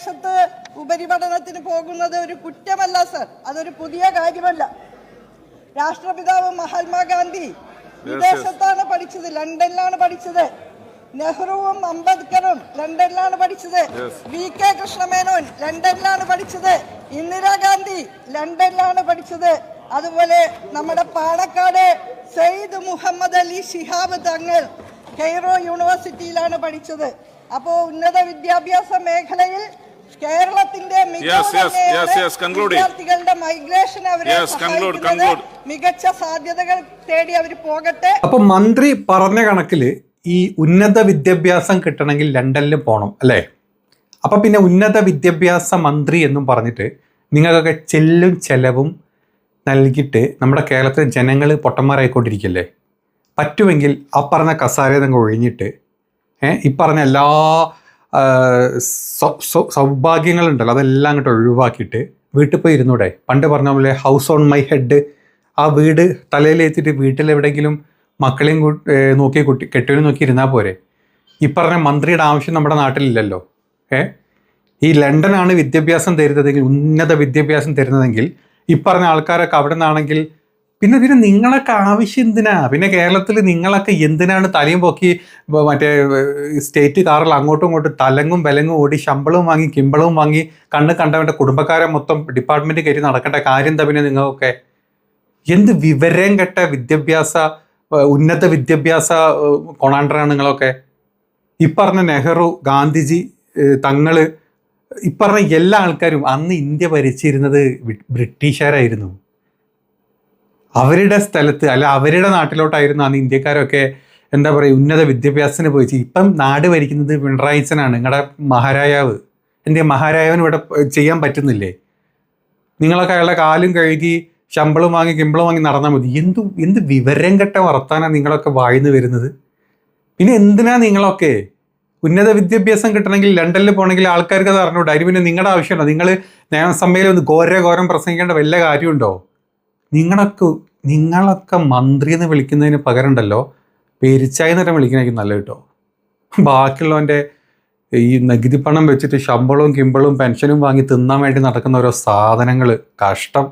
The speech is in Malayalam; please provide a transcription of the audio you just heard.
വിദേശത്ത് ഉപരിപഠനത്തിന് പോകുന്നത് ഒരു കുറ്റമല്ല സർ. അതൊരു പുതിയ കാര്യമല്ല. രാഷ്ട്രപിതാവ് മഹാത്മാഗാന്ധി വിദേശത്താണ് പഠിച്ചത് ലണ്ടനിലാണ് പഠിച്ചത്. നെഹ്റുവും അംബേദ്കറും ലണ്ടനിലാണ് പഠിച്ചത്. വി കെ കൃഷ്ണമേനോൻ ലണ്ടനിലാണ് പഠിച്ചത്. ഇന്ദിരാഗാന്ധി ലണ്ടനിലാണ് പഠിച്ചത്. അതുപോലെ നമ്മുടെ പാണക്കാട് സെയ്ദ് മുഹമ്മദ് അലി ഷിഹാബ് തങ്ങൾ കെയ്റോ യൂണിവേഴ്സിറ്റിയിലാണ് പഠിച്ചത്. അപ്പോൾ ഉന്നത വിദ്യാഭ്യാസ മേഖലയിൽ കേരളത്തിന്റെ വിദ്യാർത്ഥികളുടെ മൈഗ്രേഷൻ അവരെ. മികച്ച സാധ്യതകൾ തേടി അവർ പോകട്ടെ. അപ്പൊ മന്ത്രി പറഞ്ഞ കണക്കിൽ ഈ ഉന്നത വിദ്യാഭ്യാസം കിട്ടണമെങ്കിൽ ലണ്ടനിൽ പോകണം അല്ലേ? അപ്പൊ പിന്നെ ഉന്നത വിദ്യാഭ്യാസ മന്ത്രി എന്നും പറഞ്ഞിട്ട് നിങ്ങൾക്കൊക്കെ ചെല്ലും ചെലവും നൽകിയിട്ട് നമ്മുടെ കേരളത്തിലെ ജനങ്ങൾ പൊട്ടന്മാരായിക്കൊണ്ടിരിക്കല്ലേ? പറ്റുമെങ്കിൽ ആ പറഞ്ഞ കസാരയെ നിങ്ങൾ ഒഴിഞ്ഞിട്ട് ഏഹ് ഈ പറഞ്ഞ എല്ലാ സൗഭാഗ്യങ്ങളുണ്ടല്ലോ. അതെല്ലാം അങ്ങോട്ട് ഒഴിവാക്കിയിട്ട് വീട്ടിൽ പോയി ഇരുന്നൂടെ. പണ്ട് പറഞ്ഞ പോലെ ഹൗസ് ഓൺ മൈ ഹെഡ് ആ വീട് തലയിലേറ്റിട്ട് വീട്ടിലെവിടെയെങ്കിലും മക്കളെയും നോക്കി കുട്ടി കെട്ടിയും നോക്കി ഇരുന്നാൽ പോരെ. ഈ പറഞ്ഞ മന്ത്രിയുടെ ആവശ്യം നമ്മുടെ നാട്ടിലില്ലല്ലോ. ഏ? ഈ ലണ്ടനാണ് വിദ്യാഭ്യാസം തരുന്നതെങ്കിൽ ഉന്നത വിദ്യാഭ്യാസം തരുന്നതെങ്കിൽ ഇപ്പറഞ്ഞ പറഞ്ഞ ആൾക്കാരൊക്കെ അവിടെ നിന്നാണെങ്കിൽ പിന്നെ പിന്നെ നിങ്ങളൊക്കെ ആവശ്യം എന്തിനാ? പിന്നെ കേരളത്തിൽ നിങ്ങളൊക്കെ എന്തിനാണ് തലയും പൊക്കി മറ്റേ സ്റ്റേറ്റ് കാറിൽ അങ്ങോട്ടും ഇങ്ങോട്ടും തലങ്ങും വിലങ്ങും ഓടി ശമ്പളവും വാങ്ങി കിമ്പളവും വാങ്ങി കണ്ണ് കണ്ടവന്റെ കുടുംബക്കാരെ മൊത്തം ഡിപ്പാർട്ട്മെന്റ് കയറി നടക്കേണ്ട കാര്യം എന്താ പിന്നെ നിങ്ങൾക്കൊക്കെ? എന്ത് വിവരം കെട്ട വിദ്യാഭ്യാസ ഉന്നത വിദ്യാഭ്യാസ കൊണാണ്ടറാണ് നിങ്ങളൊക്കെ? ഇപ്പറഞ്ഞ നെഹ്റു ഗാന്ധിജി തങ്ങൾ ഇപ്പറഞ്ഞ എല്ലാ ആൾക്കാരും അന്ന് ഇന്ത്യ ഭരിച്ചിരുന്നത് ബ്രിട്ടീഷുകാരായിരുന്നു. അവരുടെ സ്ഥലത്ത് അല്ല അവരുടെ നാട്ടിലോട്ടായിരുന്നു അന്ന് ഇന്ത്യക്കാരൊക്കെ എന്താ പറയുക ഉന്നത വിദ്യാഭ്യാസത്തിന് പോയി ഇപ്പം നാട് ഭരിക്കുന്നത് പിണറായിച്ചനാണ് നിങ്ങളുടെ മഹാരാജാവ്. എന്റെ മഹാരാജാവിന് ഇവിടെ ചെയ്യാൻ പറ്റുന്നില്ലേ? നിങ്ങളൊക്കെ അയാളുടെ കാലും കഴുകി ശമ്പളം വാങ്ങി കിമ്പളം വാങ്ങി നടന്നാൽ മതി. എന്തു എന്ത് വിവരം കെട്ട വർത്താനാണ് നിങ്ങളൊക്കെ വായിന്ന് വരുന്നത്? പിന്നെ എന്തിനാ നിങ്ങളൊക്കെ? ഉന്നത വിദ്യാഭ്യാസം കിട്ടണമെങ്കിൽ ലണ്ടനിൽ പോകണമെങ്കിൽ ആൾക്കാർക്ക് അത് അറിഞ്ഞൂടെ. അതിന് പിന്നെ നിങ്ങളുടെ ആവശ്യമുണ്ടോ? നിങ്ങൾ നിയമസഭയിൽ ഒന്ന് ഘോര ഘോരം പ്രസംഗിക്കേണ്ട വല്ല കാര്യമുണ്ടോ? നിങ്ങളൊക്കെ നിങ്ങളൊക്കെ മന്ത്രി എന്ന് വിളിക്കുന്നതിന് പകരം ഉണ്ടല്ലോ പെരിച്ചായി നേരം നല്ല കേട്ടോ. ബാക്കിയുള്ളവന്റെ ഈ നികുതി പണം വെച്ചിട്ട് ശമ്പളവും കിമ്പളവും പെൻഷനും വാങ്ങി തിന്നാൻ വേണ്ടി നടക്കുന്ന ഓരോ സാധനങ്ങൾ കഷ്ടം.